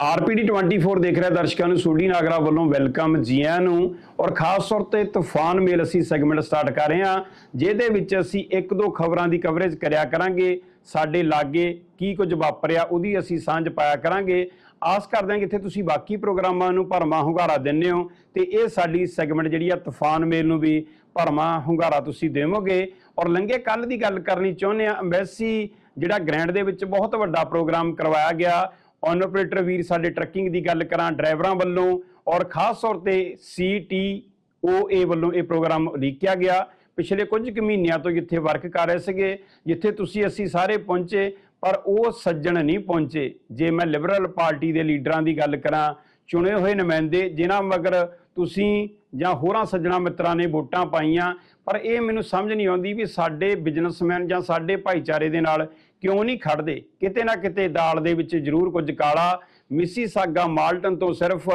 RPD 24 ਦੇਖ ਰਿਹਾ ਦਰਸ਼ਕਾਂ ਨੂੰ ਸੋਢੀ ਨਾਗਰਾ ਵੱਲੋਂ ਵੈਲਕਮ ਜੀ ਆਇਆਂ ਨੂੰ ਔਰ ਖਾਸ ਤੌਰ ਤੇ ਤੂਫਾਨ ਮੇਲ ਅਸੀਂ ਸੈਗਮੈਂਟ ਸਟਾਰਟ ਕਰ ਰਹੇ ਹਾਂ, ਜਿਹਦੇ ਵਿੱਚ ਅਸੀਂ ਇੱਕ ਦੋ ਖਬਰਾਂ ਦੀ ਕਵਰੇਜ ਕਰਿਆ ਕਰਾਂਗੇ, ਸਾਡੇ ਲਾਗੇ ਕੀ ਕੁਝ ਵਾਪਰਿਆ ਉਹਦੀ ਅਸੀਂ ਸਾਂਝ ਪਾਇਆ ਕਰਾਂਗੇ। ਆਸ ਕਰਦੇ ਹਾਂ ਕਿ ਇੱਥੇ ਤੁਸੀਂ ਬਾਕੀ ਪ੍ਰੋਗਰਾਮਾਂ ਨੂੰ ਭਰਮਾ ਹੁੰਗਾਰਾ ਦਿੰਦੇ ਹੋ ਤੇ ਇਹ ਸਾਡੀ ਸੈਗਮੈਂਟ ਜਿਹੜੀ ਆ ਤੂਫਾਨ ਮੇਲ ਨੂੰ ਵੀ ਭਰਮਾ ਹੁੰਗਾਰਾ ਤੁਸੀਂ ਦੇਵੋਗੇ। ਔਰ ਲੰਗੇ ਕੱਲ ਦੀ ਗੱਲ ਕਰਨੀ ਚਾਹੁੰਦੇ ਆ ਅੰਬੈਸੀ ਜਿਹੜਾ ਗ੍ਰੈਂਡ ਦੇ ਵਿੱਚ ਬਹੁਤ ਵੱਡਾ ਪ੍ਰੋਗਰਾਮ ਕਰਵਾਇਆ ਗਿਆ ਆਪਰੇਟਰ ਵੀਰ, ਸਾਡੇ ਟਰੱਕਿੰਗ ਦੀ ਗੱਲ ਕਰਾਂ ਡਰਾਈਵਰਾਂ ਵੱਲੋਂ ਔਰ ਖਾਸ ਤੌਰ ਤੇ ਸੀਟੀਓਏ ਵੱਲੋਂ ਇਹ ਪ੍ਰੋਗਰਾਮ ਉਲੀਕਿਆ ਗਿਆ। ਪਿਛਲੇ ਕੁਝ ਕੁ ਮਹੀਨਿਆਂ ਤੋਂ ਜਿੱਥੇ ਵਰਕ ਕਰ ਰਹੇ ਸੀਗੇ, ਜਿੱਥੇ ਤੁਸੀਂ ਅਸੀਂ ਸਾਰੇ ਪਹੁੰਚੇ, ਪਰ ਉਹ ਸੱਜਣ ਨਹੀਂ ਪਹੁੰਚੇ। ਜੇ ਮੈਂ ਲਿਬਰਲ ਪਾਰਟੀ ਦੇ ਲੀਡਰਾਂ ਦੀ ਗੱਲ ਕਰਾਂ, ਚੁਣੇ ਹੋਏ ਨੁਮਾਇੰਦੇ, ਜਿਨ੍ਹਾਂ ਮਗਰ ਤੁਸੀਂ ਜਾਂ ਹੋਰਾਂ ਸੱਜਣਾ ਮਿੱਤਰਾਂ ਨੇ ਵੋਟਾਂ ਪਾਈਆਂ, ਪਰ ਇਹ ਮੈਨੂੰ ਸਮਝ ਨਹੀਂ ਆਉਂਦੀ ਵੀ ਸਾਡੇ ਬਿਜ਼ਨਸਮੈਨ ਜਾਂ ਸਾਡੇ ਭਾਈਚਾਰੇ ਦੇ ਨਾਲ ਕਿਉਂ ਨਹੀਂ ਖੜਦੇ? ਕਿਤੇ ਨਾ ਕਿਤੇ ਦਾਲ ਦੇ ਵਿੱਚ ਜ਼ਰੂਰ ਕੁਝ ਕਾਲਾ ਮਿਸੀ ਸਾਗਾ ਮਾਲਟਨ ਤੋਂ ਸਿਰਫ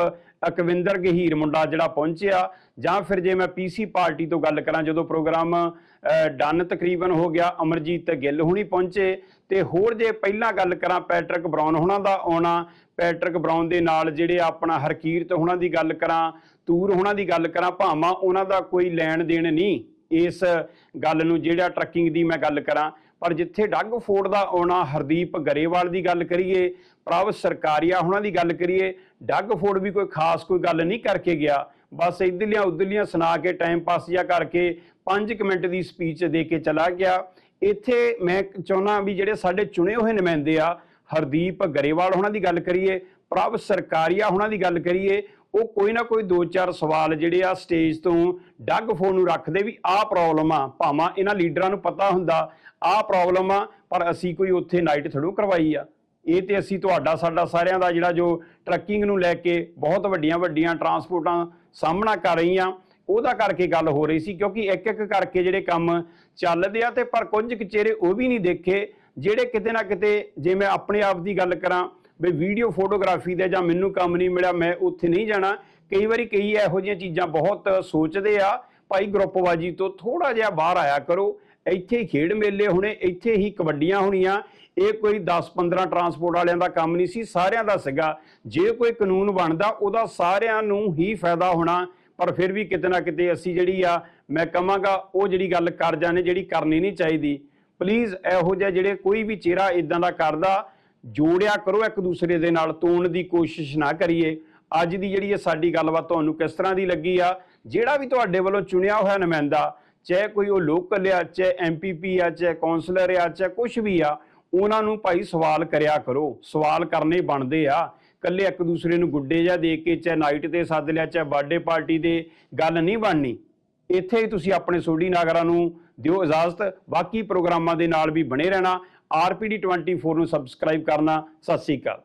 ਅਕਵਿੰਦਰ ਗਹੀਰ ਮੁੰਡਾ ਜਿਹੜਾ ਪਹੁੰਚਿਆ। ਜਾਂ ਫਿਰ ਜੇ ਮੈਂ ਪੀਸੀ ਪਾਰਟੀ ਤੋਂ ਗੱਲ ਕਰਾਂ, ਜਦੋਂ ਪ੍ਰੋਗਰਾਮ ਡਨ ਤਕਰੀਬਨ ਹੋ ਗਿਆ, ਅਮਰਜੀਤ ਗਿੱਲ ਹੁਣੀ ਪਹੁੰਚੇ। ਤੇ ਹੋਰ ਜੇ ਪਹਿਲਾਂ ਗੱਲ ਕਰਾਂ ਪੈਟਰਿਕ ਬਰਾਊਨ, ਹੁਣਾਂ ਦਾ ਆਉਣਾ। ਪੈਟਰਿਕ ਬਰਾਊਨ ਦੇ ਨਾਲ ਜਿਹੜੇ ਆਪਣਾ ਹਰਕੀਰਤ ਹੁਣਾਂ ਦੀ ਗੱਲ ਕਰਾਂ, ਤੂਰ ਹੁਣਾਂ ਦੀ ਗੱਲ ਕਰਾਂ, ਭਾਵਾਂ ਉਹਨਾਂ ਦਾ ਕੋਈ ਲੈਣ ਦੇਣ ਨਹੀਂ। ਇਸ ਗੱਲ ਨੂੰ ਜਿਹੜਾ ਟਰੱਕਿੰਗ ਦੀ ਮੈਂ ਗੱਲ ਕਰਾਂ, ਪਰ ਜਿੱਥੇ ਡੱਗ ਫੋਰਡ ਦਾ ਆਉਣਾ, ਹਰਦੀਪ ਗਰੇਵਾਲ ਦੀ ਗੱਲ ਕਰੀਏ, ਪ੍ਰਭ ਸਰਕਾਰੀਆ ਉਹਨਾਂ ਦੀ ਗੱਲ ਕਰੀਏ, ਡੱਗ ਫੋਰਡ ਵੀ ਕੋਈ ਖਾਸ ਕੋਈ ਗੱਲ ਨਹੀਂ ਕਰਕੇ ਗਿਆ। ਬਸ ਇਧਰਲੀਆਂ ਉਧਰਲੀਆਂ ਸੁਣਾ ਕੇ ਟਾਈਮ ਪਾਸ ਜਾਂ ਕਰਕੇ 5 ਮਿੰਟ ਦੀ ਸਪੀਚ ਦੇ ਕੇ ਚਲਾ ਗਿਆ। ਇੱਥੇ ਮੈਂ ਚਾਹੁੰਦਾ ਵੀ ਜਿਹੜੇ ਸਾਡੇ ਚੁਣੇ ਹੋਏ ਨੁਮਾਇੰਦੇ ਆ, ਹਰਦੀਪ ਗਰੇਵਾਲ ਉਹਨਾਂ ਦੀ ਗੱਲ ਕਰੀਏ, ਪ੍ਰਭ ਸਰਕਾਰੀਆ ਉਹਨਾਂ ਦੀ ਗੱਲ ਕਰੀਏ ਉਹ ਕੋਈ ਨਾ ਕੋਈ ਦੋ ਚਾਰ ਸਵਾਲ ਜਿਹੜੇ ਆ ਸਟੇਜ ਤੋਂ ਡੱਗ ਫੋਨ ਨੂੰ ਰੱਖਦੇ ਵੀ ਆਹ ਪ੍ਰੋਬਲਮ ਆ, ਭਾਵਾਂ ਇਹਨਾਂ ਲੀਡਰਾਂ ਨੂੰ ਪਤਾ ਹੁੰਦਾ, ਆਹ ਪ੍ਰੋਬਲਮ ਆ, ਪਰ ਅਸੀਂ ਕੋਈ ਉੱਥੇ ਨਾਈਟ ਥੜੂ ਕਰਵਾਈ ਆ। ਇਹ ਤੇ ਅਸੀਂ ਤੁਹਾਡਾ, ਸਾਡਾ ਸਾਰਿਆਂ ਦਾ ਜਿਹੜਾ ਜੋ ਟਰੱਕਿੰਗ ਨੂੰ ਲੈ ਕੇ ਬਹੁਤ ਵੱਡੀਆਂ ਵੱਡੀਆਂ ਟਰਾਂਸਪੋਰਟਾਂ ਸਾਹਮਣਾ ਕਰ ਰਹੀਆਂ ਉਹਦਾ ਕਰਕੇ ਗੱਲ ਹੋ ਰਹੀ ਸੀ, ਕਿਉਂਕਿ ਇੱਕ ਇੱਕ ਕਰਕੇ ਜਿਹੜੇ ਕੰਮ ਚੱਲਦੇ ਆ ਤੇ ਪਰ ਕੁਝ ਚਿਹਰੇ ਉਹ ਵੀ ਨਹੀਂ ਦੇਖੇ, ਜਿਹੜੇ ਕਿਤੇ ਨਾ ਕਿਤੇ ਜੇ ਮੈਂ ਆਪਣੇ ਆਪ ਦੀ ਗੱਲ ਕਰਾਂ ਵੀ ਵੀਡੀਓ ਫੋਟੋਗ੍ਰਾਫੀ ਦੇ ਜਾਂ ਮੈਨੂੰ ਕੰਮ ਨਹੀਂ ਮਿਲਿਆ, ਮੈਂ ਉੱਥੇ ਨਹੀਂ ਜਾਣਾ। ਕਈ ਵਾਰੀ ਕਈ ਇਹੋ ਜਿਹੀਆਂ ਚੀਜ਼ਾਂ ਬਹੁਤ ਸੋਚਦੇ ਆ, ਭਾਈ ਗਰੁੱਪਵਾਜੀ ਤੋਂ ਥੋੜਾ ਜਿਹਾ ਬਾਹਰ ਆਇਆ ਕਰੋ। ਇੱਥੇ ਹੀ ਖੇਡ ਮੇਲੇ ਹੋਣੇ, ਇੱਥੇ ਹੀ ਕਬੱਡੀਆਂ ਹੋਣੀਆਂ। ਇਹ ਕੋਈ 10-15 ਟਰਾਂਸਪੋਰਟ ਵਾਲਿਆਂ ਦਾ ਕੰਮ ਨਹੀਂ ਸੀ, ਸਾਰਿਆਂ ਦਾ ਸੀਗਾ। ਜੇ ਕੋਈ ਕਾਨੂੰਨ ਬਣਦਾ, ਉਹਦਾ ਸਾਰਿਆਂ ਨੂੰ ਹੀ ਫਾਇਦਾ ਹੋਣਾ। ਪਰ ਫਿਰ ਵੀ ਕਿਤੇ ਨਾ ਕਿਤੇ ਅਸੀਂ ਜਿਹੜੀ ਆ, ਮੈਂ ਕਹਾਂਗਾ, ਉਹ ਜਿਹੜੀ ਗੱਲ ਕਰ ਜਾਂਦੇ ਜਿਹੜੀ ਕਰਨੀ ਨਹੀਂ ਚਾਹੀਦੀ। ਪਲੀਜ਼ ਇਹੋ ਜਿਹਾ ਜਿਹੜੇ ਕੋਈ ਵੀ ਚਿਹਰਾ ਇਦਾਂ ਦਾ ਕਰਦਾ ਜੋੜਿਆ ਕਰੋ ਇੱਕ ਦੂਸਰੇ ਦੇ ਨਾਲ, ਤੋੜਨ ਦੀ ਕੋਸ਼ਿਸ਼ ਨਾ ਕਰੀਏ। ਅੱਜ ਦੀ ਜਿਹੜੀ ਇਹ ਸਾਡੀ ਗੱਲਬਾਤ ਤੁਹਾਨੂੰ ਕਿਸ ਤਰ੍ਹਾਂ ਦੀ ਲੱਗੀ ਆ, ਜਿਹੜਾ ਵੀ ਤੁਹਾਡੇ ਵੱਲੋਂ ਚੁਣਿਆ ਹੋਇਆ ਨੁਮਾਇੰਦਾ, ਚਾਹੇ ਕੋਈ ਉਹ ਲੋਕਲ ਆ, ਚਾਹੇ ਐਮਪੀਪੀ ਆ, ਚਾਹੇ ਕਾਉਂਸਲਰ ਆ, ਚਾਹੇ ਕੁਝ ਵੀ ਆ, ਉਹਨਾਂ ਨੂੰ ਭਾਈ ਸਵਾਲ ਕਰਿਆ ਕਰੋ। ਸਵਾਲ ਕਰਨੇ ਬਣਦੇ ਆ। ਕੱਲੇ ਇੱਕ ਦੂਸਰੇ ਨੂੰ ਗੁੱਡੇ ਜਾਂ ਦੇ ਕੇ, ਚਾਹੇ ਨਾਈਟ ਤੇ ਸੱਦ ਲਿਆ, ਚਾਹੇ ਬਰਥਡੇ ਪਾਰਟੀ ਦੇ, ਗੱਲ ਨਹੀਂ ਬਣਨੀ। ਇੱਥੇ ਹੀ ਤੁਸੀਂ ਆਪਣੇ ਸੋਢੀ ਨਾਗਰਾਂ ਨੂੰ ਦਿਓ ਇਜਾਜ਼ਤ। ਬਾਕੀ ਪ੍ਰੋਗਰਾਮਾਂ ਦੇ ਨਾਲ ਵੀ ਬਣੇ ਰਹਿਣਾ। ਆਰਪੀਡੀ 24 ਨੂੰ ਸਬਸਕ੍ਰਾਈਬ ਕਰਨਾ। ਸਤਿ ਸ੍ਰੀ ਅਕਾਲ।